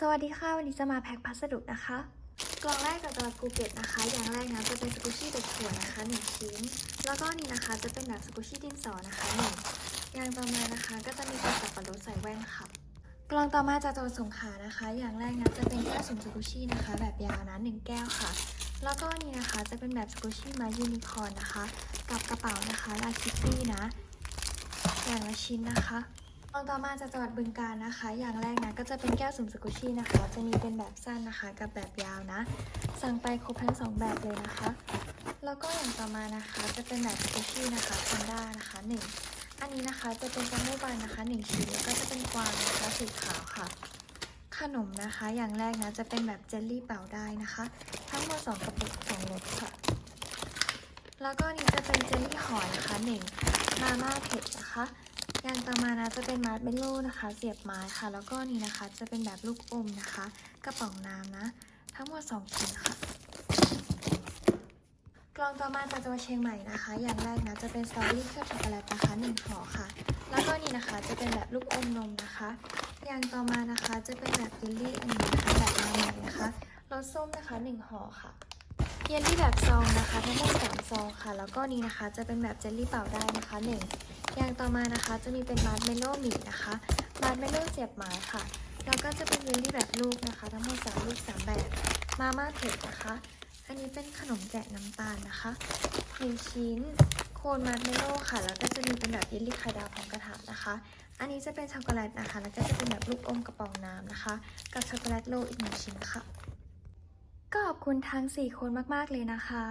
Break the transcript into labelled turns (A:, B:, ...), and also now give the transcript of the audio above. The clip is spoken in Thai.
A: สวัสดีค่ะ วันนี้จะมาแพ็คพัสดุนะคะ กล่องแรกจากจังหวัดภูเก็ตนะคะ อย่างแรกนะจะเป็นสกูชี่เด็กถั่วนะคะหนึ่งชิ้น แล้วก็นี่นะคะจะเป็นแบบสกูชี่ดินสอนะคะหนึ่งอย่างต่อมานะคะ ก็จะมีเป็นสับปะรดใส่แว่นค่ะ กล่องต่อมาจากจังหวัดสงขลานะคะ อย่างแรกนะจะเป็นแก้วสุ่มสกูชี่นะคะ แบบยาวนะหนึ่งแก้วค่ะ แล้วก็นี่นะคะจะเป็นแบบสกูชี่มายูนิคอร์นนะคะ กับกระเป๋านะคะลาคิตตี้นะ อย่างละชิ้นนะคะ องต่อมาจากจังหวัดบึงกาฬนะคะ อย่างแรกนะก็จะเป็นแก้วสุ่มสกุชี่นะคะ จะมีเป็นแบบสั้นนะคะกับแบบยาวนะ สั่งไปครบทั้งสองแบบเลยนะคะ แล้วก็อย่างต่อมานะคะจะเป็นแบบสกุชี่นะคะแพนด้านะคะหนึ่งอันนี้นะคะจะเป็นจัมโบ้บันนะคะหนึ่งชิ้นแล้วก็จะเป็นกวางนะคะสีขาวค่ะ ขนมนะคะอย่างแรกนะจะเป็นแบบเจลลี่เป่าได้นะคะ ทั้งหมดสองกระปุกสองรสค่ะ แล้วก็นี่จะเป็นเจลลี่ห่อนะคะหนึ่งมาม่าเผ็ดนะคะ ย่างต่อมานะจะเป็นมาร์ชเมลโล่นะคะ เสียบไม้ค่ะ แล้วก็นี่นะคะ จะเป็นแบบลูกอมนะคะ กระป๋องน้ำนะ ทั้งหมด2ชิ้นค่ะ กล่องต่อมาจากจังหวัดเชียงใหม่นะคะ อย่างแรกนะจะเป็นสตรอเบอรี่เคลือบช็อกโกแลตนะคะหนึ่งห่อค่ะ แล้วก็นี่นะคะจะเป็นแบบลูกอมนมนะคะ อย่างต่อมานะคะจะเป็นแบบเยลลี่อันนี้นะคะแบบมาใหม่นะคะรสส้มนะคะหนึ่งห่อค่ะเยลลี่แบบซองนะคะทั้งหมดสามซองค่ะ แล้วก็นี้นะคะจะเป็นแบบเจลลี่เป่าได้นะคะหนึ่ง อย่างต่อมานะคะจะมีเป็นมาร์ชเมลโล่หมี่นะคะมาร์ชเมลโล่เสียบไม้ค่ะ แล้วก็จะเป็นเยลลี่แบบลูกนะคะ ทั้งหมดสามลูกสามแบบ มาม่าเผ็ดนะคะ อันนี้เป็นขนมแกะน้ำตาลนะคะหนึ่งชิ้นโคนมาร์ชเมลโล่ค่ะ แล้วก็จะมีเป็นแบบเยลลี่ไข่ดาวพร้อมกระถางนะคะ อันนี้จะเป็นช็อกโกแลตนะคะ แล้วก็จะเป็นแบบลูกอมกระป๋องน้ำนะคะ กับช็อกโกแลตโลอีกหนึ่งชิ้นค่ะ ก็ขอบคุณทั้ง4คนมากๆเลยนะคะ